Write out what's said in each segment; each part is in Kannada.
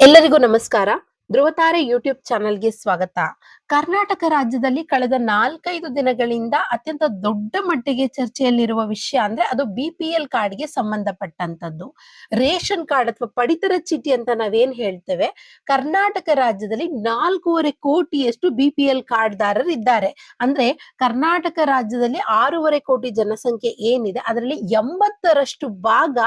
ಎಲ್ಲರಿಗೂ ನಮಸ್ಕಾರ. ಧ್ರುವತಾರೆ ಯೂಟ್ಯೂಬ್ ಚಾನೆಲ್ಗೆ ಸ್ವಾಗತ. ಕರ್ನಾಟಕ ರಾಜ್ಯದಲ್ಲಿ ಕಳೆದ ನಾಲ್ಕೈದು ದಿನಗಳಿಂದ ಅತ್ಯಂತ ದೊಡ್ಡ ಮಟ್ಟಿಗೆ ಚರ್ಚೆಯಲ್ಲಿರುವ ವಿಷಯ ಅಂದ್ರೆ ಅದು ಬಿ ಪಿ ಎಲ್ ಕಾರ್ಡ್ಗೆ ಸಂಬಂಧಪಟ್ಟಂತದ್ದು ರೇಷನ್ ಕಾರ್ಡ್ ಅಥವಾ ಪಡಿತರ ಚೀಟಿ ಅಂತ ನಾವೇನ್ ಹೇಳ್ತೇವೆ? ಕರ್ನಾಟಕ ರಾಜ್ಯದಲ್ಲಿ ನಾಲ್ಕೂವರೆ ಕೋಟಿಯಷ್ಟು ಬಿ ಪಿ ಎಲ್ ಕಾರ್ಡ್ದಾರರು ಇದ್ದಾರೆ. ಅಂದ್ರೆ ಕರ್ನಾಟಕ ರಾಜ್ಯದಲ್ಲಿ ಆರೂವರೆ ಕೋಟಿ ಜನಸಂಖ್ಯೆ ಏನಿದೆ, ಅದರಲ್ಲಿ ಎಂಬತ್ತರಷ್ಟು ಭಾಗ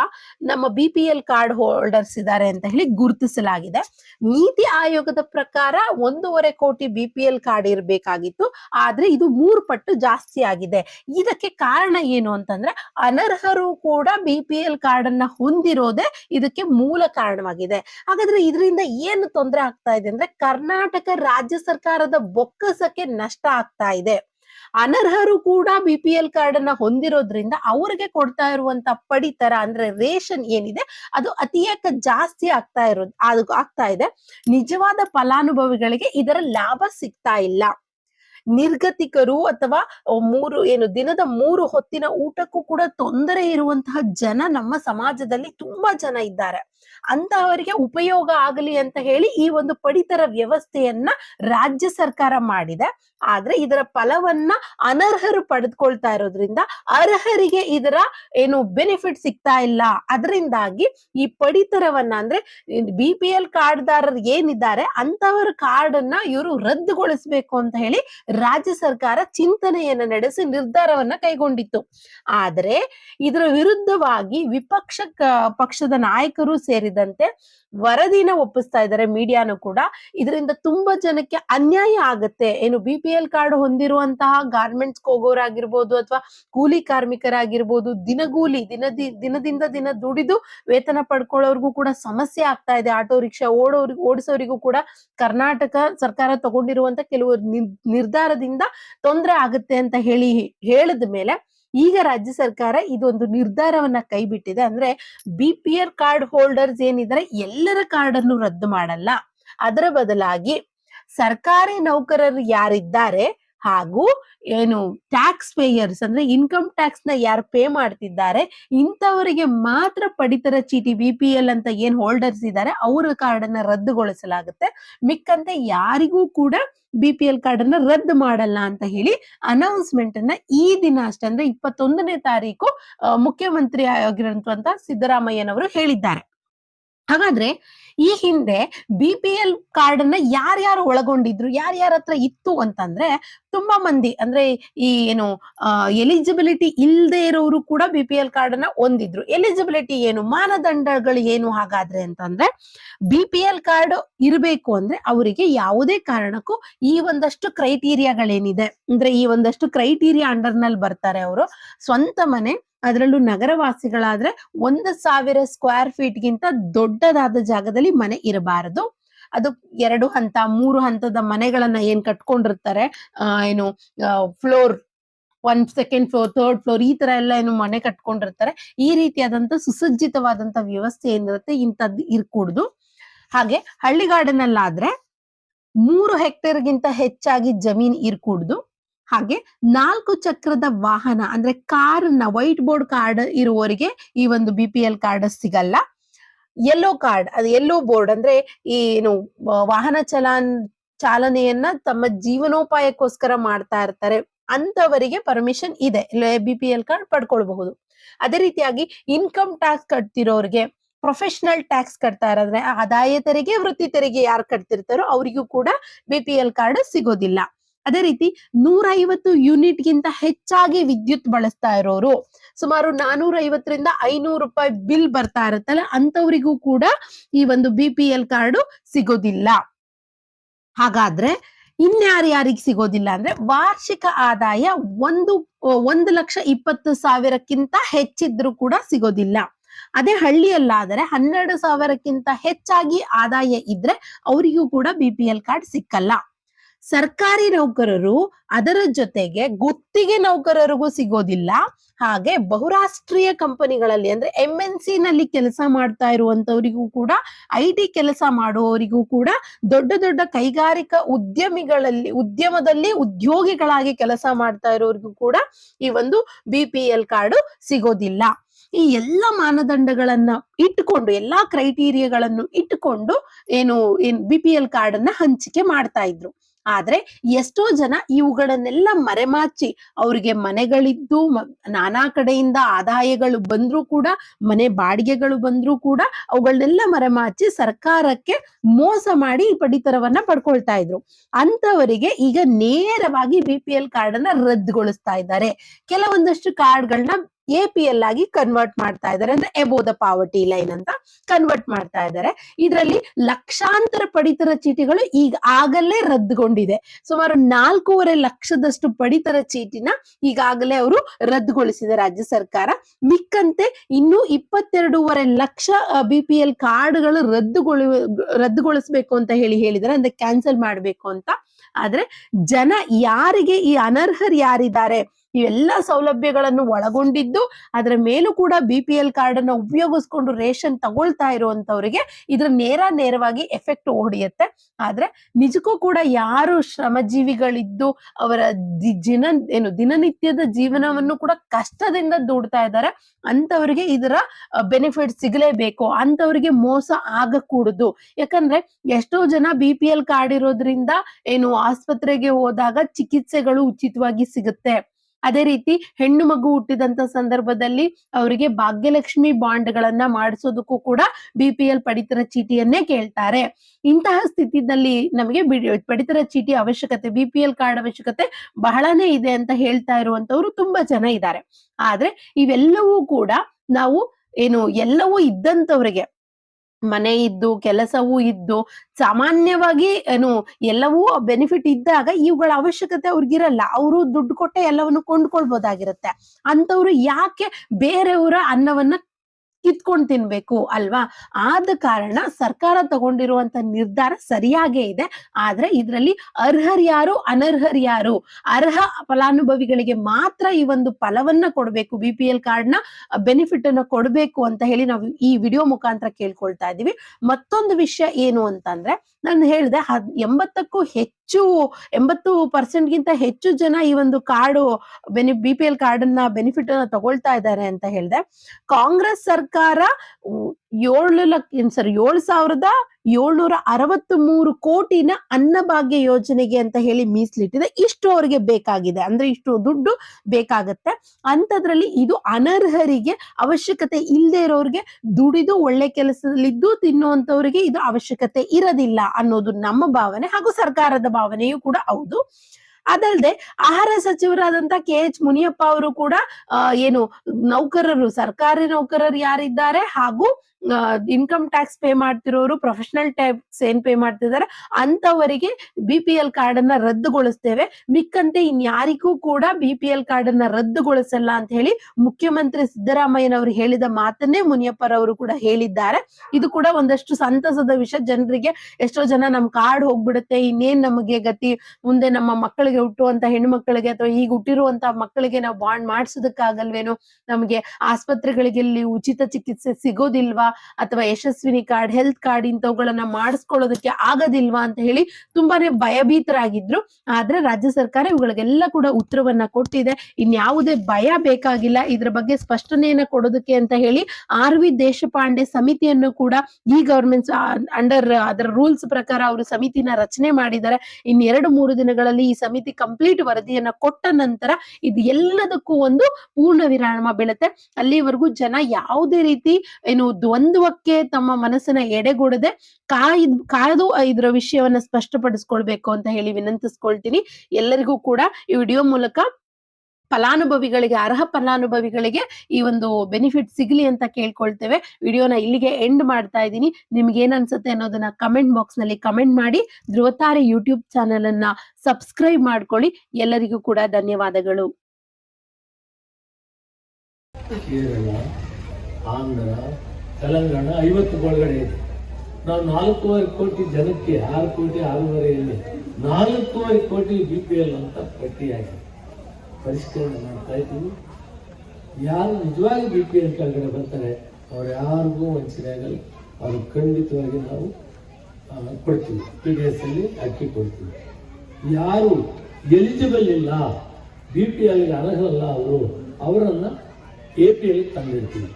ನಮ್ಮ B P L card holders ಇದ್ದಾರೆ ಅಂತ ಹೇಳಿ ಗುರುತಿಸಲಾಗಿದೆ. ನೀತಿ ಆಯೋಗದ ಪ್ರಕಾರ ಒಂದೂವರೆ ಕೋಟಿ ಬಿ ಪಿ ಕಾರ್ಡ್ ಇರಬೇಕಾಗಿತ್ತು. ಆದ್ರೆ ಇದು ಮೂರು ಪಟ್ಟು ಜಾಸ್ತಿ ಆಗಿದೆ. ಇದಕ್ಕೆ ಕಾರಣ ಏನು ಅಂತಂದ್ರೆ ಅನರ್ಹರು ಕೂಡ ಬಿಪಿಎಲ್ ಕಾರ್ಡ್ ಅನ್ನ ಹೊಂದಿರೋದೇ ಇದಕ್ಕೆ ಮೂಲ ಕಾರಣವಾಗಿದೆ. ಹಾಗಾದ್ರೆ ಇದರಿಂದ ಏನು ತೊಂದರೆ ಆಗ್ತಾ ಇದೆ ಅಂದ್ರೆ ಕರ್ನಾಟಕ ರಾಜ್ಯ ಸರ್ಕಾರದ ಬೊಕ್ಕಸಕ್ಕೆ ನಷ್ಟ ಆಗ್ತಾ ಇದೆ. ಅನರ್ಹರು ಕೂಡ ಬಿ ಪಿ ಎಲ್ ಕಾರ್ಡ್ ಅನ್ನ ಹೊಂದಿರೋದ್ರಿಂದ ಅವ್ರಿಗೆ ಕೊಡ್ತಾ ಇರುವಂತ ಪಡಿತರ ಅಂದ್ರೆ ರೇಷನ್ ಏನಿದೆ, ಅದು ಅತಿಯಾಕ ಜಾಸ್ತಿ ಆಗ್ತಾ ಇರೋದು ಆಗ್ತಾ ಇದೆ. ನಿಜವಾದ ಫಲಾನುಭವಿಗಳಿಗೆ ಇದರ ಲಾಭ ಸಿಗ್ತಾ ಇಲ್ಲ. ನಿರ್ಗತಿಕರು ಅಥವಾ ಮೂರು ಏನು ದಿನದ ಮೂರು ಹೊತ್ತಿನ ಊಟಕ್ಕೂ ಕೂಡ ತೊಂದರೆ ಇರುವಂತಹ ಜನ ನಮ್ಮ ಸಮಾಜದಲ್ಲಿ ತುಂಬಾ ಜನ ಇದ್ದಾರೆ. ಅಂತಹವರಿಗೆ ಉಪಯೋಗ ಆಗಲಿ ಅಂತ ಹೇಳಿ ಈ ಒಂದು ಪಡಿತರ ವ್ಯವಸ್ಥೆಯನ್ನ ರಾಜ್ಯ ಸರ್ಕಾರ ಮಾಡಿದೆ. ಆದ್ರೆ ಇದರ ಫಲವನ್ನ ಅನರ್ಹರು ಪಡೆದುಕೊಳ್ತಾ ಇರೋದ್ರಿಂದ ಅರ್ಹರಿಗೆ ಇದರ ಏನು ಬೆನಿಫಿಟ್ ಸಿಗ್ತಾ ಇಲ್ಲ. ಅದರಿಂದಾಗಿ ಈ ಪಡಿತರವನ್ನ ಅಂದ್ರೆ ಬಿ ಪಿ ಎಲ್ ಕಾರ್ಡ್ದಾರರು ಏನಿದ್ದಾರೆ ಅಂತವರ ಕಾರ್ಡ್ ಅನ್ನ ಇವರು ರದ್ದುಗೊಳಿಸಬೇಕು ಅಂತ ಹೇಳಿ ರಾಜ್ಯ ಸರ್ಕಾರ ಚಿಂತನೆಯನ್ನ ನಡೆಸಿ ನಿರ್ಧಾರವನ್ನ ಕೈಗೊಂಡಿತ್ತು. ಆದರೆ ಇದರ ವಿರುದ್ಧವಾಗಿ ವಿಪಕ್ಷ ಪಕ್ಷದ ನಾಯಕರು ಸೇರಿದಂತೆ ವರದಿನ ಒಪ್ಪಿಸ್ತಾ ಇದ್ದಾರೆ ಮೀಡಿಯಾನು ಕೂಡ. ಇದರಿಂದ ತುಂಬಾ ಜನಕ್ಕೆ ಅನ್ಯಾಯ ಆಗತ್ತೆ. ಏನು ಬಿ ಪಿ ಎಲ್ ಕಾರ್ಡ್ ಹೊಂದಿರುವಂತಹ ಗಾರ್ಮೆಂಟ್ಸ್ ಹೋಗೋರಾಗಿರ್ಬೋದು ಅಥವಾ ಕೂಲಿ ಕಾರ್ಮಿಕರಾಗಿರ್ಬೋದು, ದಿನಗೂಲಿ ದಿನದಿ ದಿನದಿಂದ ದಿನ ದುಡಿದು ವೇತನ ಪಡ್ಕೊಳ್ಳೋರ್ಗೂ ಕೂಡ ಸಮಸ್ಯೆ ಆಗ್ತಾ ಇದೆ. ಆಟೋ ರಿಕ್ಷಾ ಓಡೋರಿಗೆ ಓಡಿಸೋರಿಗೂ ಕೂಡ ಕರ್ನಾಟಕ ಸರ್ಕಾರ ತಗೊಂಡಿರುವಂತ ಕೆಲವು ನಿರ್- ನಿರ್ಧಾರದಿಂದ ತೊಂದರೆ ಆಗುತ್ತೆ ಅಂತ ಹೇಳಿ ಹೇಳಿದ ಮೇಲೆ ಈಗ ರಾಜ್ಯ ಸರ್ಕಾರ ಇದೊಂದು ನಿರ್ಧಾರವನ್ನ ಕೈಬಿಟ್ಟಿದೆ. ಅಂದ್ರೆ ಬಿ ಕಾರ್ಡ್ ಹೋಲ್ಡರ್ಸ್ ಏನಿದ್ರೆ ಎಲ್ಲರ ಕಾರ್ಡ್ ಅನ್ನು ರದ್ದು ಮಾಡಲ್ಲ. ಅದರ ಬದಲಾಗಿ ಸರ್ಕಾರಿ ನೌಕರರು ಯಾರಿದ್ದಾರೆ ಹಾಗೂ ಏನು ಟ್ಯಾಕ್ಸ್ ಪೇಯರ್ಸ್ ಅಂದ್ರೆ ಇನ್ಕಮ್ ಟ್ಯಾಕ್ಸ್ನ ಯಾರು ಪೇ ಮಾಡ್ತಿದ್ದಾರೆ, ಇಂಥವರಿಗೆ ಮಾತ್ರ ಪಡಿತರ ಚೀಟಿ ಬಿ ಪಿ ಎಲ್ ಅಂತ ಏನ್ ಹೋಲ್ಡರ್ಸ್ ಇದ್ದಾರೆ, ಅವರ ಕಾರ್ಡ್ ಅನ್ನ ರದ್ದುಗೊಳಿಸಲಾಗುತ್ತೆ. ಮಿಕ್ಕಂತೆ ಯಾರಿಗೂ ಕೂಡ ಬಿ ಪಿ ಎಲ್ ಕಾರ್ಡ್ ಅನ್ನ ರದ್ದು ಮಾಡಲ್ಲ ಅಂತ ಹೇಳಿ ಅನೌನ್ಸ್ಮೆಂಟ್ ಅನ್ನ ಈ ದಿನ ಅಷ್ಟೇ, ಅಂದ್ರೆ ಇಪ್ಪತ್ತೊಂದನೇ ತಾರೀಕು ಮುಖ್ಯಮಂತ್ರಿ ಆಗಿರುವಂತ ಸಿದ್ದರಾಮಯ್ಯನವರು ಹೇಳಿದ್ದಾರೆ. ಹಾಗಾದ್ರೆ ಈ ಹಿಂದೆ ಬಿ ಪಿ ಎಲ್ ಕಾರ್ಡ್ ಅನ್ನ ಯಾರ್ಯಾರು ಒಳಗೊಂಡಿದ್ರು, ಯಾರ್ಯಾರ ಹತ್ರ ಇತ್ತು ಅಂತಂದ್ರೆ ತುಂಬಾ ಮಂದಿ, ಅಂದ್ರೆ ಈ ಏನು ಎಲಿಜಿಬಿಲಿಟಿ ಇಲ್ಲದೆ ಇರೋರು ಕೂಡ ಬಿ ಪಿ ಎಲ್ ಕಾರ್ಡ್ ಅನ್ನ ಹೊಂದಿದ್ರು. ಎಲಿಜಿಬಿಲಿಟಿ ಏನು, ಮಾನದಂಡಗಳು ಏನು ಹಾಗಾದ್ರೆ ಅಂತಂದ್ರೆ ಬಿ ಪಿ ಎಲ್ ಕಾರ್ಡ್ ಇರಬೇಕು ಅಂದ್ರೆ ಅವರಿಗೆ ಯಾವುದೇ ಕಾರಣಕ್ಕೂ ಈ ಒಂದಷ್ಟು ಕ್ರೈಟೀರಿಯಾಗಳೇನಿದೆ ಅಂದ್ರೆ ಈ ಒಂದಷ್ಟು ಕ್ರೈಟೀರಿಯಾ ಅಂಡರ್ನಲ್ಲಿ ಬರ್ತಾರೆ ಅವರು. ಸ್ವಂತ ಮನೆ ಅದರಲ್ಲೂ ನಗರವಾಸಿಗಳಾದ್ರೆ ಒಂದು ಸಾವಿರ ಸ್ಕ್ವೇರ್ ಫೀಟ್ ಗಿಂತ ದೊಡ್ಡದಾದ ಜಾಗದಲ್ಲಿ ಮನೆ ಇರಬಾರದು. ಅದು ಎರಡು ಹಂತ, ಮೂರು ಹಂತದ ಮನೆಗಳನ್ನ ಏನ್ ಕಟ್ಕೊಂಡಿರ್ತಾರೆ? ಏನು floor one second floor third floor ಈ ತರ ಎಲ್ಲ ಏನು ಮನೆ ಕಟ್ಕೊಂಡಿರ್ತಾರೆ. ಈ ರೀತಿಯಾದಂತ ಸುಸಜ್ಜಿತವಾದಂತ ವ್ಯವಸ್ಥೆ ಏನಿರುತ್ತೆ ಇಂಥದ್ದು ಇರ್ಕೂಡ್ದು. ಹಾಗೆ ಹಳ್ಳಿಗಾಡಿನಲ್ಲಾದ್ರೆ ಮೂರು ಹೆಕ್ಟೇರ್ಗಿಂತ ಹೆಚ್ಚಾಗಿ ಜಮೀನ್ ಇರ್ಕೂಡ್ದು. ಹಾಗೆ ನಾಲ್ಕು ಚಕ್ರದ ವಾಹನ, ಅಂದ್ರೆ ಕಾರ್ನ ವೈಟ್ ಬೋರ್ಡ್ ಕಾರ್ಡ್ ಇರುವವರಿಗೆ ಈ ಒಂದು ಬಿ ಕಾರ್ಡ್ ಸಿಗಲ್ಲ. ಯೆಲ್ಲೋ ಕಾರ್ಡ್ ಅದು ಯೆಲ್ಲೋ ಬೋರ್ಡ್ ಅಂದ್ರೆ ಏನು ವಾಹನ ಚಲಾನ್, ಚಾಲನೆಯನ್ನ ತಮ್ಮ ಜೀವನೋಪಾಯಕ್ಕೋಸ್ಕರ ಮಾಡ್ತಾ ಇರ್ತಾರೆ. ಅಂತವರಿಗೆ ಪರ್ಮಿಷನ್ ಇದೆ ಬಿ ಪಿ ಎಲ್ ಕಾರ್ಡ್ ಪಡ್ಕೊಳ್ಬಹುದು. ಅದೇ ರೀತಿಯಾಗಿ ಇನ್ಕಮ್ ಟ್ಯಾಕ್ಸ್ ಕಟ್ತಿರೋರಿಗೆ ಪ್ರೊಫೆಷನಲ್ ಟ್ಯಾಕ್ಸ್ ಕಟ್ತಾ ಇರೋದ್ರೆ, ಆದಾಯ ತೆರಿಗೆ, ವೃತ್ತಿ ತೆರಿಗೆ ಯಾರು ಕಟ್ತಿರ್ತಾರೋ ಅವರಿಗೂ ಕೂಡ ಬಿ ಕಾರ್ಡ್ ಸಿಗೋದಿಲ್ಲ. ಅದೇ ರೀತಿ ನೂರ ಐವತ್ತು ಯೂನಿಟ್ ಗಿಂತ ಹೆಚ್ಚಾಗಿ ವಿದ್ಯುತ್ ಬಳಸ್ತಾ ಇರೋರು. ಸುಮಾರು ನಾನೂರ ಐವತ್ತರಿಂದ ಐನೂರು ರೂಪಾಯಿ ಬಿಲ್ ಬರ್ತಾ ಇರುತ್ತಲ್ಲ ಅಂತವರಿಗೂ ಕೂಡ ಈ ಒಂದು ಬಿ ಪಿ ಎಲ್ ಕಾರ್ಡ್ ಸಿಗೋದಿಲ್ಲ. ಹಾಗಾದ್ರೆ ಇನ್ಯಾರ್ಯಾರಿಗೆ ಸಿಗೋದಿಲ್ಲ ಅಂದ್ರೆ ವಾರ್ಷಿಕ ಆದಾಯ ಒಂದು ಒಂದು ಲಕ್ಷ ಇಪ್ಪತ್ತು ಸಾವಿರಕ್ಕಿಂತ ಹೆಚ್ಚಿದ್ರು ಕೂಡ ಸಿಗೋದಿಲ್ಲ. ಅದೇ ಹಳ್ಳಿಯಲ್ಲಾದರೆ ಹನ್ನೆರಡು ಸಾವಿರಕ್ಕಿಂತ ಹೆಚ್ಚಾಗಿ ಆದಾಯ ಇದ್ರೆ ಅವರಿಗೂ ಕೂಡ ಬಿ ಪಿ ಎಲ್ ಕಾರ್ಡ್ ಸಿಕ್ಕಲ್ಲ. ಸರ್ಕಾರಿ ನೌಕರರು ಅದರ ಜೊತೆಗೆ ಗುತ್ತಿಗೆ ನೌಕರರಿಗೂ ಸಿಗೋದಿಲ್ಲ. ಹಾಗೆ ಬಹುರಾಷ್ಟ್ರೀಯ ಕಂಪನಿಗಳಲ್ಲಿ ಅಂದ್ರೆ ಎಂ ಎನ್ ಸಿ ನಲ್ಲಿ ಕೆಲಸ ಮಾಡ್ತಾ ಇರುವಂತವರಿಗೂ ಕೂಡ ಐ ಟಿ ಕೆಲಸ ಮಾಡುವವರಿಗೂ ಕೂಡ ದೊಡ್ಡ ದೊಡ್ಡ ಕೈಗಾರಿಕಾ ಉದ್ಯಮಿಗಳಲ್ಲಿ, ಉದ್ಯಮದಲ್ಲಿ ಉದ್ಯೋಗಿಗಳಾಗಿ ಕೆಲಸ ಮಾಡ್ತಾ ಇರೋರಿಗೂ ಕೂಡ ಈ ಒಂದು ಬಿ ಪಿ ಎಲ್ ಕಾರ್ಡ್ ಸಿಗೋದಿಲ್ಲ. ಈ ಎಲ್ಲ ಮಾನದಂಡಗಳನ್ನ ಇಟ್ಟುಕೊಂಡು, ಎಲ್ಲಾ ಕ್ರೈಟೀರಿಯಾಗಳನ್ನು ಇಟ್ಟುಕೊಂಡು ಏನು, ಏನ್ ಬಿ ಪಿ ಎಲ್ ಕಾರ್ಡ್ ಅನ್ನ ಹಂಚಿಕೆ ಮಾಡ್ತಾ ಇದ್ರು. ಆದ್ರೆ ಎಷ್ಟೋ ಜನ ಇವುಗಳನ್ನೆಲ್ಲ ಮರೆಮಾಚಿ ಅವ್ರಿಗೆ ಮನೆಗಳಿದ್ದು ನಾನಾ ಕಡೆಯಿಂದ ಆದಾಯಗಳು ಬಂದ್ರೂ ಕೂಡ, ಮನೆ ಬಾಡಿಗೆಗಳು ಬಂದ್ರೂ ಕೂಡ ಅವುಗಳನ್ನೆಲ್ಲ ಮರೆಮಾಚಿ ಸರ್ಕಾರಕ್ಕೆ ಮೋಸ ಮಾಡಿ ಈ ಪಡಿತರವನ್ನ ಪಡ್ಕೊಳ್ತಾ ಇದ್ರು. ಅಂತವರಿಗೆ ಈಗ ನೇರವಾಗಿ ಬಿ ಪಿ ಎಲ್ ಕಾರ್ಡ್ ಅನ್ನ ರದ್ದುಗೊಳಿಸ್ತಾ ಇದ್ದಾರೆ. ಕೆಲವೊಂದಷ್ಟು ಕಾರ್ಡ್ಗಳನ್ನ ಎ ಪಿ ಎಲ್ ಆಗಿ ಕನ್ವರ್ಟ್ ಮಾಡ್ತಾ ಇದ್ದಾರೆ ಅಂದ್ರೆ ಎಬೋ ದ ಪಾವರ್ಟಿ ಲೈನ್ ಅಂತ ಕನ್ವರ್ಟ್ ಮಾಡ್ತಾ ಇದ್ದಾರೆ. ಇದರಲ್ಲಿ ಲಕ್ಷಾಂತರ ಪಡಿತರ ಚೀಟಿಗಳು ಈಗ ಆಗಲೇ ರದ್ದುಗೊಂಡಿದೆ. ಸುಮಾರು ನಾಲ್ಕೂವರೆ ಲಕ್ಷದಷ್ಟು ಪಡಿತರ ಚೀಟಿನ ಈಗಾಗಲೇ ಅವರು ರದ್ದುಗೊಳಿಸಿದೆ ರಾಜ್ಯ ಸರ್ಕಾರ. ಮಿಕ್ಕಂತೆ ಇನ್ನು ಇಪ್ಪತ್ತೆರಡೂವರೆ ಲಕ್ಷ ಬಿ ಪಿ ಎಲ್ ಕಾರ್ಡ್ಗಳು ರದ್ದುಗೊಳಿ ರದ್ದುಗೊಳಿಸಬೇಕು ಅಂತ ಹೇಳಿ ಹೇಳಿದ್ದಾರೆ. ಅಂದ್ರೆ ಕ್ಯಾನ್ಸಲ್ ಮಾಡಬೇಕು ಅಂತ. ಆದ್ರೆ ಜನ ಯಾರಿಗೆ, ಈ ಅನರ್ಹರು ಯಾರಿದ್ದಾರೆ? ಇವೆಲ್ಲ ಸೌಲಭ್ಯಗಳನ್ನು ಒಳಗೊಂಡಿದ್ದು ಅದರ ಮೇಲೂ ಕೂಡ ಬಿ ಪಿ ಎಲ್ ಕಾರ್ಡ್ ಅನ್ನ ಉಪಯೋಗಿಸ್ಕೊಂಡು ರೇಷನ್ ತಗೊಳ್ತಾ ಇರುವಂತವ್ರಿಗೆ ಇದ್ರ ನೇರ ನೇರವಾಗಿ ಎಫೆಕ್ಟ್ ಹೊಡೆಯುತ್ತೆ. ಆದ್ರೆ ನಿಜಕ್ಕೂ ಕೂಡ ಯಾರು ಶ್ರಮಜೀವಿಗಳಿದ್ದು ಅವರ ದಿನ ಏನು ದಿನನಿತ್ಯದ ಜೀವನವನ್ನು ಕೂಡ ಕಷ್ಟದಿಂದ ದುಡ್ತಾ ಇದ್ದಾರೆ ಅಂತವ್ರಿಗೆ ಇದರ ಬೆನಿಫಿಟ್ ಸಿಗಲೇಬೇಕು ಅಂತವರಿಗೆ ಮೋಸ ಆಗಕೂಡದು. ಯಾಕಂದ್ರೆ ಎಷ್ಟೋ ಜನ ಬಿ ಪಿ ಎಲ್ ಕಾರ್ಡ್ ಇರೋದ್ರಿಂದ ಏನು ಆಸ್ಪತ್ರೆಗೆ ಹೋದಾಗ ಚಿಕಿತ್ಸೆಗಳು ಉಚಿತವಾಗಿ ಸಿಗುತ್ತೆ. ಅದೇ ರೀತಿ ಹೆಣ್ಣು ಮಗು ಹುಟ್ಟಿದಂತ ಸಂದರ್ಭದಲ್ಲಿ ಅವರಿಗೆ ಭಾಗ್ಯಲಕ್ಷ್ಮಿ ಬಾಂಡ್ ಗಳನ್ನ ಮಾಡಿಸೋದಕ್ಕೂ ಕೂಡ ಬಿ ಪಿ ಎಲ್ ಪಡಿತರ ಚೀಟಿಯನ್ನೇ ಕೇಳ್ತಾರೆ. ಇಂತಹ ಸ್ಥಿತಿನಲ್ಲಿ ನಮಗೆ ಪಡಿತರ ಚೀಟಿ ಅವಶ್ಯಕತೆ ಬಿ ಪಿ ಎಲ್ ಕಾರ್ಡ್ ಅವಶ್ಯಕತೆ ಬಹಳನೇ ಇದೆ ಅಂತ ಹೇಳ್ತಾ ಇರುವಂತವ್ರು ತುಂಬಾ ಜನ ಇದ್ದಾರೆ. ಆದ್ರೆ ಇವೆಲ್ಲವೂ ಕೂಡ ನಾವು ಏನು ಎಲ್ಲವೂ ಇದ್ದಂತವ್ರಿಗೆ ಮನೆ ಇದ್ದು, ಕೆಲಸವೂ ಇದ್ದು, ಸಾಮಾನ್ಯವಾಗಿ, ಏನು, ಎಲ್ಲವೂ ಬೆನಿಫಿಟ್ ಇದ್ದಾಗ ಇವುಗಳ ಅವಶ್ಯಕತೆ ಅವ್ರಿಗಿರಲ್ಲ. ಅವರು ದುಡ್ಡು ಕೊಟ್ಟೆ ಎಲ್ಲವನ್ನು ಕೊಂಡ್ಕೊಳ್ಬೋದಾಗಿರುತ್ತೆ. ಅಂತವ್ರು ಯಾಕೆ ಬೇರೆಯವರ ಅನ್ನವನ್ನ ಕಿತ್ಕೊಂಡ್ ತಿನ್ಬೇಕು ಅಲ್ವಾ? ಆದ ಕಾರಣ ಸರ್ಕಾರ ತಗೊಂಡಿರುವಂತ ನಿರ್ಧಾರ ಸರಿಯಾಗೇ ಇದೆ. ಆದ್ರೆ ಇದರಲ್ಲಿ ಅರ್ಹರ್ಯಾರು ಯಾರು, ಅನರ್ಹರ್ ಯಾರು? ಅರ್ಹ ಫಲಾನುಭವಿಗಳಿಗೆ ಮಾತ್ರ ಈ ಒಂದು ಫಲವನ್ನ ಕೊಡಬೇಕು, ಬಿ ಪಿ ಎಲ್ ಕಾರ್ಡ್ನ ಬೆನಿಫಿಟ್ ಅನ್ನ ಕೊಡಬೇಕು ಅಂತ ಹೇಳಿ ನಾವು ಈ ವಿಡಿಯೋ ಮುಖಾಂತರ ಕೇಳ್ಕೊಳ್ತಾ ಇದೀವಿ ಮತ್ತೊಂದು ವಿಷಯ ಏನು ಅಂತಂದ್ರೆ, ನಾನು ಹೇಳಿದೆ ಎಂಬತ್ತಕ್ಕೂ ಹೆಚ್ಚು ಎಂಬತ್ತು ಪರ್ಸೆಂಟ್ ಗಿಂತ ಹೆಚ್ಚು ಜನ ಈ ಒಂದು ಕಾರ್ಡು ಬೆನಿ ಬಿ ಪಿ ಎಲ್ ಕಾರ್ಡ್ ಅನ್ನ ಬೆನಿಫಿಟ್ ಅನ್ನ ತಗೊಳ್ತಾ ಇದ್ದಾರೆ ಅಂತ ಹೇಳಿದೆ. ಕಾಂಗ್ರೆಸ್ ಸರ್ಕಾರ ಏಳು ಲಕ್ಷ ಸಾರಿ ಏಳು ಸಾವಿರದ ಏಳ್ನೂರ ಅರವತ್ತು ಮೂರು ಕೋಟಿನ ಅನ್ನಭಾಗ್ಯ ಯೋಜನೆಗೆ ಅಂತ ಹೇಳಿ ಮೀಸಲಿಟ್ಟಿದೆ. ಇಷ್ಟು ಅವರಿಗೆ ಬೇಕಾಗಿದೆ. ಅಂದ್ರೆ ಇಷ್ಟು ದುಡ್ಡು ಬೇಕಾಗತ್ತೆ. ಅಂತದ್ರಲ್ಲಿ ಇದು ಅನರ್ಹರಿಗೆ ಅವಶ್ಯಕತೆ ಇಲ್ಲದೆ ಇರೋರಿಗೆ ದುಡಿದು ಒಳ್ಳೆ ಕೆಲಸದಲ್ಲಿದ್ದು ತಿನ್ನುವಂತವರಿಗೆ ಇದು ಅವಶ್ಯಕತೆ ಇರೋದಿಲ್ಲ ಅನ್ನೋದು ನಮ್ಮ ಭಾವನೆ ಹಾಗೂ ಸರ್ಕಾರದ ಭಾವನೆಯೂ ಕೂಡ ಹೌದು. ಅದಲ್ಲದೆ ಆಹಾರ ಸಚಿವರಾದಂತ ಕೆ ಎಚ್ ಮುನಿಯಪ್ಪ ಅವರು ಕೂಡ ಏನು ನೌಕರರು, ಸರ್ಕಾರಿ ನೌಕರರು ಯಾರಿದ್ದಾರೆ ಹಾಗೂ ಇನ್ಕಮ್ ಟ್ಯಾಕ್ಸ್ ಪೇ ಮಾಡ್ತಿರೋರು ಪ್ರೊಫೆಷನಲ್ ಟ್ಯಾಕ್ಸ್ ಏನ್ ಪೇ ಮಾಡ್ತಿದಾರೆ ಅಂತವರಿಗೆ ಬಿ ಪಿ ಎಲ್ ಕಾರ್ಡ್ ಅನ್ನ ರದ್ದುಗೊಳಿಸ್ತೇವೆ. ಮಿಕ್ಕಂತೆ ಇನ್ಯಾರಿಗೂ ಕೂಡ ಬಿ ಪಿ ಎಲ್ ಕಾರ್ಡ್ ಅನ್ನ ರದ್ದುಗೊಳಿಸಲ್ಲ ಅಂತ ಹೇಳಿ ಮುಖ್ಯಮಂತ್ರಿ ಸಿದ್ದರಾಮಯ್ಯನವರು ಹೇಳಿದ ಮಾತನ್ನೇ ಮುನಿಯಪ್ಪರವರು ಕೂಡ ಹೇಳಿದ್ದಾರೆ. ಇದು ಕೂಡ ಒಂದಷ್ಟು ಸಂತಸದ ವಿಷಯ. ಜನರಿಗೆ ಎಷ್ಟೋ ಜನ ನಮ್ ಕಾರ್ಡ್ ಹೋಗ್ಬಿಡುತ್ತೆ, ಇನ್ನೇನ್ ನಮಗೆ ಗತಿ? ಮುಂದೆ ನಮ್ಮ ಮಕ್ಕಳಿಗೆ ಹುಟ್ಟುವಂತ ಹೆಣ್ಣು ಮಕ್ಕಳಿಗೆ ಅಥವಾ ಈಗ ಹುಟ್ಟಿರುವಂತ ಮಕ್ಕಳಿಗೆ ನಾವು ಬಾಂಡ್ ಮಾಡಿಸೋದಕ್ಕಾಗಲ್ವೇನೋ? ನಮಗೆ ಆಸ್ಪತ್ರೆಗಳಿಗೆ ಉಚಿತ ಚಿಕಿತ್ಸೆ ಸಿಗೋದಿಲ್ವಾ? ಅಥವಾ ಯಶಸ್ವಿನಿ ಕಾರ್ಡ್ ಹೆಲ್ತ್ ಕಾರ್ಡ್ ಇಂಥವುಗಳನ್ನ ಮಾಡಿಸ್ಕೊಳ್ಳೋದಕ್ಕೆ ಆಗೋದಿಲ್ವಾ ಅಂತ ಹೇಳಿ ತುಂಬಾನೇ ಭಯಭೀತರಾಗಿದ್ರು. ಆದ್ರೆ ರಾಜ್ಯ ಸರ್ಕಾರ ಇವುಗಳಿಗೆಲ್ಲ ಕೂಡ ಉತ್ತರವನ್ನ ಕೊಟ್ಟಿದೆ. ಇನ್ಯಾವುದೇ ಭಯ ಬೇಕಾಗಿಲ್ಲ. ಇದ್ರ ಬಗ್ಗೆ ಸ್ಪಷ್ಟನೆಯನ್ನ ಕೊಡೋದಕ್ಕೆ ಅಂತ ಹೇಳಿ ಆರ್ ವಿ ದೇಶಪಾಂಡೆ ಸಮಿತಿಯನ್ನು ಕೂಡ ಈ ಗವರ್ಮೆಂಟ್ ಅಂಡರ್ ಅದರ ರೂಲ್ಸ್ ಪ್ರಕಾರ ಅವರು ಸಮಿತಿನ ರಚನೆ ಮಾಡಿದ್ದಾರೆ. ಇನ್ ಎರಡು ಮೂರು ದಿನಗಳಲ್ಲಿ ಈ ಸಮಿತಿ ಕಂಪ್ಲೀಟ್ ವರದಿಯನ್ನ ಕೊಟ್ಟ ನಂತರ ಇದು ಎಲ್ಲದಕ್ಕೂ ಒಂದು ಪೂರ್ಣ ವಿರಾಮ ಬೀಳುತ್ತೆ. ಅಲ್ಲಿವರೆಗೂ ಜನ ಯಾವುದೇ ರೀತಿ ಏನು ದ್ವಂದ್ವಕ್ಕೆ ತಮ್ಮ ಮನಸ್ಸನ್ನ ಎಡೆಗೊಡದೆ ಕಾಯ್ದು ಕಾಯ್ದು ಇದರ ವಿಷಯವನ್ನ ಸ್ಪಷ್ಟಪಡಿಸ್ಕೊಳ್ಬೇಕು ಅಂತ ಹೇಳಿ ವಿನಂತಿಸ್ಕೊಳ್ತೀನಿ. ಎಲ್ಲರಿಗೂ ಕೂಡ ಈ ವಿಡಿಯೋ ಮೂಲಕ ಫಲಾನುಭವಿಗಳಿಗೆ, ಅರ್ಹ ಫಲಾನುಭವಿಗಳಿಗೆ ಈ ಒಂದು ಬೆನಿಫಿಟ್ ಸಿಗ್ಲಿ ಅಂತ ಕೇಳ್ಕೊಳ್ತೇವೆ. ವಿಡಿಯೋನ ಇಲ್ಲಿಗೆ ಎಂಡ್ ಮಾಡ್ತಾ ಇದ್ದೀನಿ. ನಿಮ್ಗೆ ಏನ್ ಅನ್ಸುತ್ತೆ ಅನ್ನೋದನ್ನ ಕಮೆಂಟ್ ಬಾಕ್ಸ್ನಲ್ಲಿ ಕಮೆಂಟ್ ಮಾಡಿ. ಧ್ರುವತಾರೆ ಯೂಟ್ಯೂಬ್ ಚಾನೆಲ್ ಅನ್ನ ಸಬ್ಸ್ಕ್ರೈಬ್ ಮಾಡ್ಕೊಳ್ಳಿ. ಎಲ್ಲರಿಗೂ ಕೂಡ ಧನ್ಯವಾದಗಳು. ಆಂಧ್ರ ತೆಲಂಗಾಣ ಐವತ್ತು ಒಳಗಡೆ ಇದೆ. ನಾವು ನಾಲ್ಕೂವರೆ ಕೋಟಿ ಜನಕ್ಕೆ ಆರು ಕೋಟಿ ಆರೂವರೆಯಲ್ಲಿ ನಾಲ್ಕೂವರೆ ಕೋಟಿ ಬಿ ಪಿ ಎಲ್ ಅಂತ ಪಟ್ಟಿಯಾಗಿ ಪರಿಷ್ಕರಣೆ ಮಾಡ್ತಾ ಇದ್ದೀವಿ. ಯಾರು ನಿಜವಾಗಿ ಬಿ ಪಿ ಎಲ್ ಕೆಳಗಡೆ ಬರ್ತಾರೆ, ಅವ್ರು ಯಾರಿಗೂ ವಂಚನೆ ಆಗಲ್ಲ. ಅವ್ರು ಖಂಡಿತವಾಗಿ ನಾವು ಕೊಡ್ತೀವಿ. ಪಿ ಡಿ ಎಸ್ ಅಲ್ಲಿ ಅಕ್ಕಿ ಕೊಡ್ತೀವಿ. ಯಾರು ಎಲಿಜಿಬಲ್ ಇಲ್ಲ ಬಿ ಪಿ ಎಲ್ಗೆ ಅರ್ಹರಲ್ಲ ಅವರು, ಅವರನ್ನು ಎ ಪಿ ಎಲ್ ತಂದಿರ್ತೀವಿ.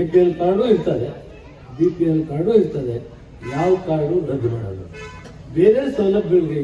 ಎ ಪಿ ಎಲ್ ಕಾರ್ಡು ಇರ್ತದೆ. ಬಿ ಪಿ ಎಲ್ ಕಾರ್ಡು ಇರ್ತದೆ. ಯಾವ ಕಾರ್ಡು ರದ್ದು ಮಾಡೋದು? ಬೇರೆ ಸೌಲಭ್ಯಗಳಿಗೆ